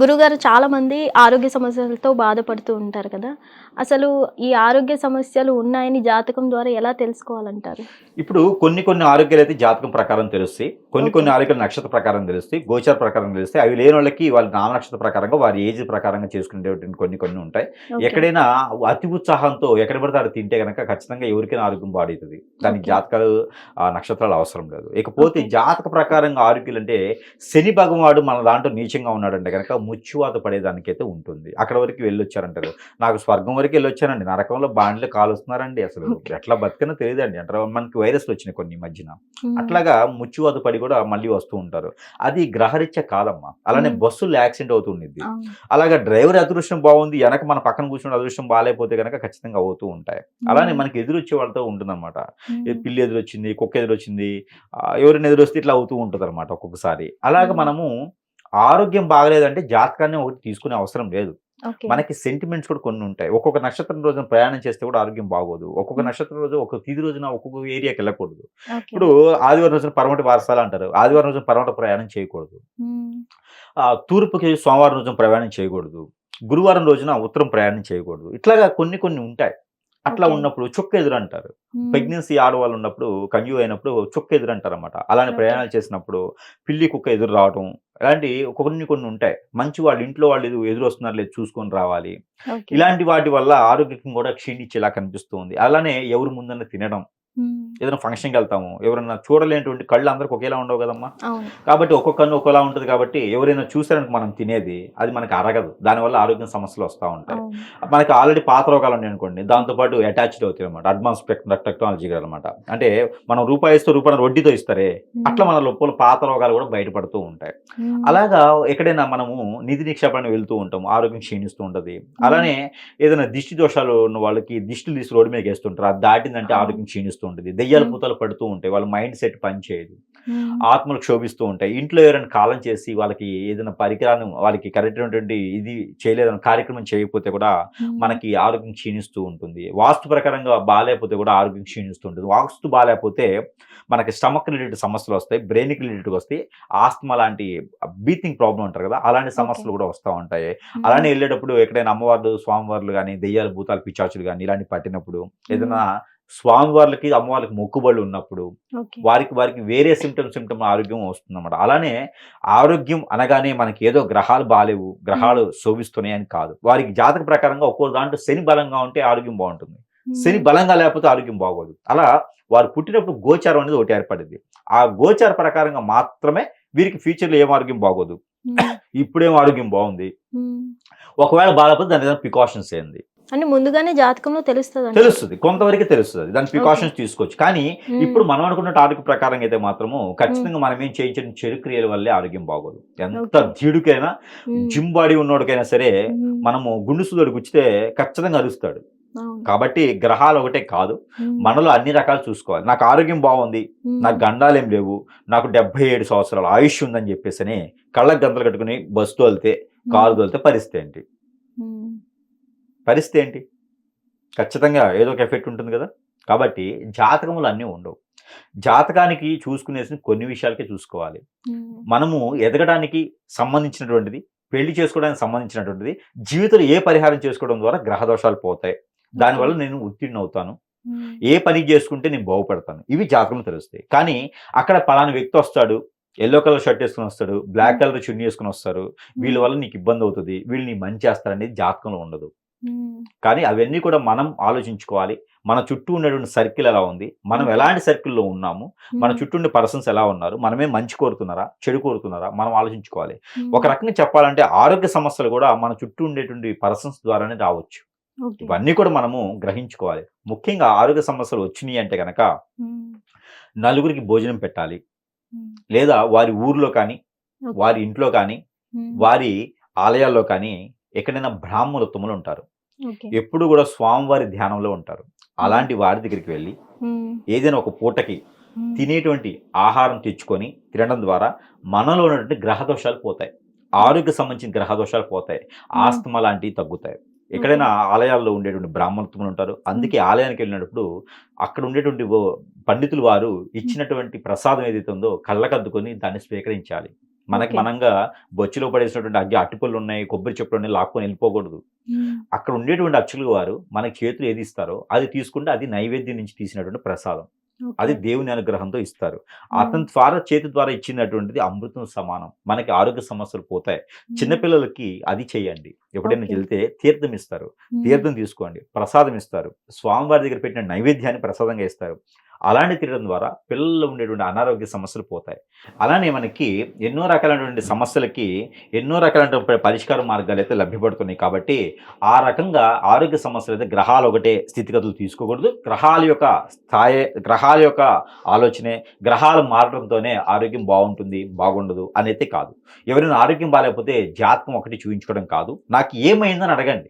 గురుగారు చాలా మంది ఆరోగ్య సమస్యలతో బాధపడుతూ ఉంటారు కదా. అసలు ఈ ఆరోగ్య సమస్యలు ఉన్నాయని జాతకం ద్వారా ఎలా తెలుసుకోవాలంటారు? ఇప్పుడు కొన్ని కొన్ని ఆరోగ్యాలు అయితే జాతకం ప్రకారం తెలుస్తాయి. కొన్ని కొన్ని ఆరోగ్యాలు నక్షత్ర ప్రకారం తెలుస్తాయి. గోచార ప్రకారం తెలుస్తాయి. అవి లేని వాళ్ళకి వాళ్ళ నామ నక్షత్ర ప్రకారంగా వారి ఏజ్ ప్రకారంగా చేసుకునేటువంటి కొన్ని కొన్ని ఉంటాయి. ఎక్కడైనా అతి ఉత్సాహంతో ఎక్కడ పడితే అక్కడ తింటే కనుక ఖచ్చితంగా ఎవరికైనా ఆరోగ్యం పాడవుతుంది దానికి. జాతకాలు ఆ, నక్షత్రాలు అవసరం లేదు. ఇకపోతే. జాతక ప్రకారంగా ఆరోగ్యాలు అంటే శని భగవాడు మన దాంట్లో నీచంగా ఉన్నాడంటే కనుక ముచ్చువాత పడేదానికైతే ఉంటుంది. అక్కడ వరకు వెళ్ళొచ్చారంటారు. నాకు స్వర్గం వరకు వెళ్ళొచ్చానండి. నరకంలో బాండ్లు కాలుస్తున్నారండి అసలు. ఎట్లా బతికనో తెలియదండి. అంటే మనకి వైరస్లు వచ్చినాయి కొన్ని మధ్యన. అట్లాగా ముచ్చువాత పడి కూడా మళ్ళీ వస్తూ ఉంటారు. అది గ్రహరీత్యా కాదమ్మా. అలానే. బస్సులు యాక్సిడెంట్ అవును. అలాగా డ్రైవర్ అదృష్టం బాగుంది. వెనక మన పక్కన కూర్చున్న అదృష్టం బాగాలేకపోతే కనుక ఖచ్చితంగా అవుతూ ఉంటాయి. అలానే మనకి ఎదురు వచ్చే వాళ్ళతో ఉంటుందన్నమాట. పిల్లి ఎదురు వచ్చింది కుక్క ఎదురు వచ్చింది ఆ, ఎవరైనా ఎదురు వస్తే ఇట్లా అవుతూ ఉంటుంది అనమాట ఒక్కొక్కసారి. అలాగ. మనము ఆరోగ్యం బాగలేదంటే జాతకాన్ని ఒకటి తీసుకునే అవసరం లేదు. మనకి సెంటిమెంట్స్ కూడా కొన్ని ఉంటాయి ఒక్కొక్క నక్షత్రం రోజున ప్రయాణం చేస్తే కూడా ఆరోగ్యం బాగోదు ఒక్కొక్క. నక్షత్రం రోజు ఒక్కొక్క తిది రోజున ఒక్కొక్క ఏరియాకి వెళ్ళకూడదు. ఇప్పుడు ఆదివారం రోజున పరమటి వారసాలు అంటారు ఆదివారం రోజున పరమట ప్రయాణం చేయకూడదు తూర్పుకి సోమవారం రోజున ప్రయాణం చేయకూడదు గురువారం రోజున ఉత్తరం ప్రయాణం చేయకూడదు ఇట్లాగా కొన్ని కొన్ని ఉంటాయి అట్లా. ఉన్నప్పుడు చుక్క ఎదురు అంటారు. ప్రెగ్నెన్సీ ఆడవాళ్ళు ఉన్నప్పుడు కన్యూ అయినప్పుడు చుక్క ఎదురు అంటారు అనమాట అలానే. ప్రయాణాలు చేసినప్పుడు పిల్లి కుక్క ఎదురు రావటం ఇలాంటి కొన్ని కొన్ని ఉంటాయి మంచి వాళ్ళు ఇంట్లో వాళ్ళు ఎదురు ఎదురు వస్తున్నారు లేదు చూసుకొని రావాలి. ఇలాంటి వాటి వల్ల ఆరోగ్యం కూడా క్షీణించేలా కనిపిస్తుంది అలానే ఎవరు ముందన్న తినడం. ఏదైనా ఫంక్షన్కి వెళ్తాము. ఎవరైనా చూడలేనటువంటి కళ్ళు అందరికి ఒకేలా ఉండవు కదమ్మా. కాబట్టి ఒక్కొక్క కన్ను ఒకేలా ఉంటుంది కాబట్టి ఎవరైనా చూసారనుకో మనం తినేది అది మనకి అరగదు. దానివల్ల ఆరోగ్య సమస్యలు వస్తూ ఉంటాయి. మనకి ఆల్రెడీ పాత రోగాలు ఉన్నాయి అనుకోండి. దాంతోపాటు అటాచ్డ్ అవుతాయి అనమాట అడ్వాన్స్ టెక్నాలజీ అనమాట అంటే మనం రూపాయి ఇస్తూ రూపాయి వడ్డీతో ఇస్తారే అట్లా మన లోపల పాత రోగాలు కూడా బయటపడుతూ ఉంటాయి. అలాగా ఎక్కడైనా మనము నిధి నిక్షేపాన్ని వెళ్తూ ఉంటాం ఆరోగ్యం క్షీణిస్తూ ఉంటుంది. అలానే ఏదైనా దిష్టి దోషాలు ఉన్న వాళ్ళకి దిష్టిలు తీసి రోడ్డు మీద వేస్తుంటారు. అది దాటిందంటే. ఆరోగ్యం క్షీణిస్తూ ఉంటుంది దెయ్యాల. పూతలు పడుతూ ఉంటాయి. వాళ్ళ మైండ్ సెట్ పనిచేయదు. ఆత్మలు క్షోభిస్తూ ఉంటాయి. ఇంట్లో ఎవరైనా కాలం చేసి వాళ్ళకి ఏదైనా పరికరాన్ని వాళ్ళకి కరెక్ట్ అయినటువంటి ఇది చేయలేదని కార్యక్రమం చేయకపోతే కూడా. మనకి ఆరోగ్యం క్షీణిస్తూ ఉంటుంది. వాస్తు ప్రకారంగా బాగాలేకపోతే కూడా ఆరోగ్యం క్షీణిస్తూ ఉంటుంది వాస్తు బాగాలేకపోతే మనకి స్టమక్ రిలేటెడ్ సమస్యలు వస్తాయి. బ్రెయిన్కి రిలేటెడ్ వస్తాయి. ఆస్తమా లాంటి బీతింగ్ ప్రాబ్లం అంటారు కదా అలాంటి సమస్యలు కూడా వస్తూ ఉంటాయి. అలానే వెళ్ళేటప్పుడు ఎక్కడైనా అమ్మవార్లు స్వామివార్లు కానీ దెయ్యాలు భూతాలు పిచాచులు కానీ ఇలాంటివి పట్టినప్పుడు ఏదైనా స్వామివార్లకి అమ్మవార్లకి మొక్కుబళ్ళు ఉన్నప్పుడు. వారికి వారికి వేరే సిమ్టమ్ సిమ్టమ్ ఆరోగ్యం వస్తుందన్నమాట. అలానే ఆరోగ్యం అనగానే మనకి ఏదో గ్రహాలు బాలేవు గ్రహాలు శోభిస్తున్నాయి అని కాదు. వారికి జాతక ప్రకారంగా ఒక్కో దాంట్లో శని బలంగా ఉంటే ఆరోగ్యం బాగుంటుంది. శని బలంగా లేకపోతే ఆరోగ్యం బాగోదు. అలా వారు పుట్టినప్పుడు గోచారం అనేది ఒకటి ఏర్పడింది. ఆ గోచార ప్రకారంగా మాత్రమే వీరికి ఫ్యూచర్లో ఏం ఆరోగ్యం బాగోదు. ఇప్పుడేం ఆరోగ్యం బాగుంది. ఒకవేళ బాగాలేకపోతే దాని ఏదైనా ప్రికాషన్స్ ఏంది? అంటే ముందుగానే జాతకంలో తెలుస్తుంది తెలుస్తుంది. కొంతవరకు తెలుస్తుంది. దాని ప్రికాషన్స్ తీసుకోవచ్చు. కానీ ఇప్పుడు మనం అనుకున్న ఆరోగ్య ప్రకారం అయితే మాత్రము ఖచ్చితంగా మనం ఏం చేయించిన చెడు క్రియల వల్లే ఆరోగ్యం బాగోదు. ఎంత. జీడుకైనా జిమ్ బాడీ ఉన్నోడికైనా సరే మనము గుండు సుదుడు గుచ్చితే ఖచ్చితంగా అరుస్తాడు. కాబట్టి గ్రహాలు ఒకటే కాదు మనలో అన్ని రకాలు చూసుకోవాలి. నాకు ఆరోగ్యం బాగుంది నాకు గండాలు ఏం లేవు నాకు డెబ్బై ఏడు సంవత్సరాల ఆయుష్ ఉందని చెప్పేసి కళ్ళకు గంతలు కట్టుకుని బస్సు తోలితే కారు తోలితే పరిస్థితి ఏంటి? పరిస్థితి ఏంటి? ఖచ్చితంగా ఏదో ఒక ఎఫెక్ట్ ఉంటుంది కదా. కాబట్టి జాతకములు అన్నీ ఉండవు. జాతకానికి చూసుకునేసి కొన్ని విషయాలకే చూసుకోవాలి. మనము ఎదగడానికి సంబంధించినటువంటిది పెళ్ళి చేసుకోవడానికి సంబంధించినటువంటిది జీవితంలో ఏ పరిహారం చేసుకోవడం ద్వారా గ్రహ దోషాలు పోతాయి. దానివల్ల నేను ఉత్తీర్ణ అవుతాను. ఏ పని చేసుకుంటే నేను బాగుపడతాను. ఇవి జాతకం తెలుస్తాయి. కానీ అక్కడ పలానా వ్యక్తి వస్తాడు ఎల్లో కలర్ షర్ట్ వేసుకుని వస్తాడు బ్లాక్ కలర్ చున్నీ వేసుకుని వస్తారు వీళ్ళ వల్ల నీకు ఇబ్బంది అవుతుంది. వీళ్ళు నీ మంచి చేస్తారనేది జాతకంలో ఉండదు. కానీ అవన్నీ కూడా మనం ఆలోచించుకోవాలి. మన చుట్టూ ఉన్నటువంటి సర్కిల్ ఎలా ఉంది? మనం. ఎలాంటి సర్కిల్లో ఉన్నాము? మన చుట్టూ ఉండే పర్సన్స్ ఎలా ఉన్నారు? మనమే మంచి కోరుతున్నారా? చెడు కోరుతున్నారా? మనం ఆలోచించుకోవాలి. ఒక రకంగా చెప్పాలంటే ఆరోగ్య సమస్యలు కూడా మన చుట్టూ ఉండేటువంటి పర్సన్స్ ద్వారానే రావచ్చు. ఇవన్నీ కూడా మనము గ్రహించుకోవాలి. ముఖ్యంగా ఆరోగ్య సమస్యలు వచ్చినాయి అంటే కనుక నలుగురికి భోజనం పెట్టాలి. లేదా వారి ఊర్లో కానీ వారి ఇంట్లో కానీ వారి ఆలయాల్లో కానీ ఎక్కడైనా బ్రాహ్మణోత్తములు ఉంటారు. ఎప్పుడు కూడా స్వామివారి ధ్యానంలో ఉంటారు. అలాంటి వారి దగ్గరికి వెళ్ళి ఏదైనా ఒక పూటకి తినేటువంటి ఆహారం తెచ్చుకొని తినడం ద్వారా మనలో ఉన్నటువంటి గ్రహ దోషాలు పోతాయి. ఆరోగ్య సంబంధించిన గ్రహ దోషాలు పోతాయి. ఆస్తమా లాంటివి తగ్గుతాయి. ఎక్కడైనా ఆలయాల్లో ఉండేటువంటి బ్రాహ్మణత్వములు ఉంటారు. అందుకే ఆలయానికి వెళ్ళినప్పుడు అక్కడ ఉండేటువంటి పండితులు వారు ఇచ్చినటువంటి ప్రసాదం ఏదైతే ఉందో కళ్ళకద్దుకొని దాన్ని స్వీకరించాలి. మనకి. మనంగా బొచ్చులో పడేసినటువంటి అగ్గి అట్టుపళ్ళు ఉన్నాయి కొబ్బరి చెప్పులు ఉన్నాయి లాక్కొని వెళ్ళిపోకూడదు. అక్కడ ఉండేటువంటి అచ్చులు వారు మనకి చేతులు ఏది ఇస్తారో అది తీసుకుంటే అది నైవేద్యం నుంచి తీసినటువంటి ప్రసాదం. అది దేవుని అనుగ్రహంతో ఇస్తారు. అతని ద్వారా చేతి ద్వారా ఇచ్చినటువంటిది అమృతం సమానం. మనకి ఆరోగ్య సమస్యలు పోతాయి. చిన్నపిల్లలకి అది చేయండి. ఎప్పుడైనా. వెళ్తే తీర్థం ఇస్తారు. తీర్థం తీసుకోండి. ప్రసాదం ఇస్తారు. స్వామివారి దగ్గర పెట్టిన నైవేద్యాన్ని ప్రసాదంగా ఇస్తారు. అలాంటి తినడం ద్వారా పిల్లల్లో ఉండేటువంటి అనారోగ్య సమస్యలు పోతాయి. అలానే మనకి ఎన్నో రకాలైనటువంటి సమస్యలకి ఎన్నో రకాలైన పరిష్కార మార్గాలు అయితే లభ్యపడుతున్నాయి కాబట్టి ఆ రకంగా ఆరోగ్య సమస్యలు అయితే గ్రహాలు ఒకటే స్థితిగతులు తీసుకోకూడదు. గ్రహాల యొక్క స్థాయి గ్రహాల యొక్క ఆలోచనే గ్రహాలు మారడంతోనే ఆరోగ్యం బాగుంటుంది బాగుండదు అనేది కాదు. ఎవరైనా ఆరోగ్యం బాగాలేకపోతే జాతకం ఒకటి చూపించుకోవడం కాదు. నాకు నాకు ఏమైందని అడగండి.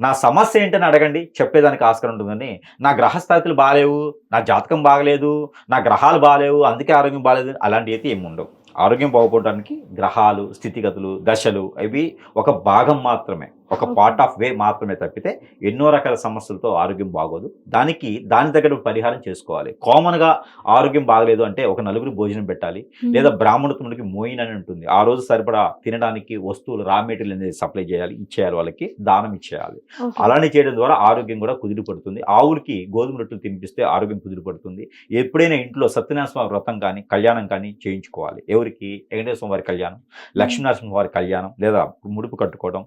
నా సమస్య ఏంటని అడగండి. చెప్పేదానికి ఆస్కారం ఉంటుందని నా గ్రహస్థాతులు బాగాలేవు నా జాతకం బాగలేదు నా గ్రహాలు బాగాలేవు అందుకే ఆరోగ్యం బాగాలేదు అలాంటివి అయితే ఏమి ఉండవు. ఆరోగ్యం బాగుపడడానికి గ్రహాలు స్థితిగతులు దశలు అవి ఒక భాగం మాత్రమే. ఒక. పార్ట్ ఆఫ్ వే మాత్రమే తప్పితే ఎన్నో రకాల సమస్యలతో ఆరోగ్యం బాగోదు. దానికి దాని దగ్గర పరిహారం చేసుకోవాలి. కామన్గా ఆరోగ్యం బాగలేదు అంటే ఒక నలుగురు భోజనం పెట్టాలి. లేదా బ్రాహ్మణత్ముడికి మోయిన్ అని ఉంటుంది. ఆ రోజు సరిపడా తినడానికి వస్తువులు రా మెటీరియల్ అనేది సప్లై చేయాలి ఇచ్చేయాలి వాళ్ళకి దానం ఇచ్చేయాలి. అలానే చేయడం ద్వారా ఆరోగ్యం కూడా కుదిరి పడుతుంది. ఆవులకి గోధుమ రొట్టెలు తినిపిస్తే ఆరోగ్యం కుదిరి పడుతుంది. ఎప్పుడైనా ఇంట్లో సత్యనారాయణ వ్రతం కానీ కళ్యాణం కానీ చేయించుకోవాలి. ఎవరికి? వెంకటేశ్వర వారి కళ్యాణం లక్ష్మీనరసింహ వారి కళ్యాణం లేదా ముడుపు కట్టుకోవడం.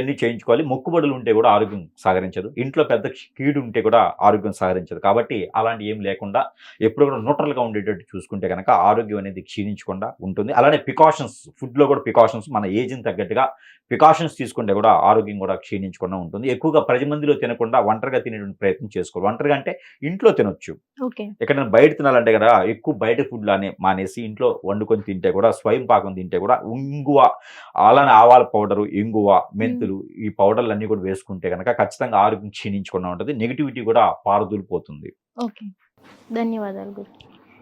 ఇలాంటివన్నీ చేయించుకోవాలి. మొక్కుబడులు ఉంటే కూడా ఆరోగ్యం సహకరించదు. ఇంట్లో పెద్ద కీడు ఉంటే కూడా ఆరోగ్యం సహకరించదు. కాబట్టి అలాంటి ఏం లేకుండా ఎప్పుడు కూడా న్యూట్రల్గా ఉండేటట్టు చూసుకుంటే కనుక ఆరోగ్యం అనేది క్షీణించకుండా ఉంటుంది. అలానే ప్రికాషన్స్ ఫుడ్లో కూడా ప్రికాషన్స్ మన ఏజ్ని తగ్గట్టుగా ప్రికాషన్స్ తీసుకుంటే కూడా ఆరోగ్యం కూడా క్షీణించకుండా ఉంటుంది. ఎక్కువగా ప్రతి మందిలో తినకుండా ఒంటరిగా తినేటువంటి ప్రయత్నం చేసుకోవాలి. ఒంటరిగా అంటే ఇంట్లో తినొచ్చు. ఎక్కడైనా బయట తినాలంటే కదా ఎక్కువ బయట ఫుడ్ లానే మానేసి ఇంట్లో వండుకొని తింటే కూడా స్వయం పాకం తింటే కూడా ఇంగువ అలానే ఆవాల పౌడరు ఇంగువ మెంతులు ఈ పౌడర్లు అన్నీ కూడా వేసుకుంటే కనుక ఖచ్చితంగా ఆరోగ్యం క్షీణించకుండా ఉంటుంది నెగిటివిటీ కూడా పారదూలిపోతుంది. ఓకే. ధన్యవాదాలు గురు.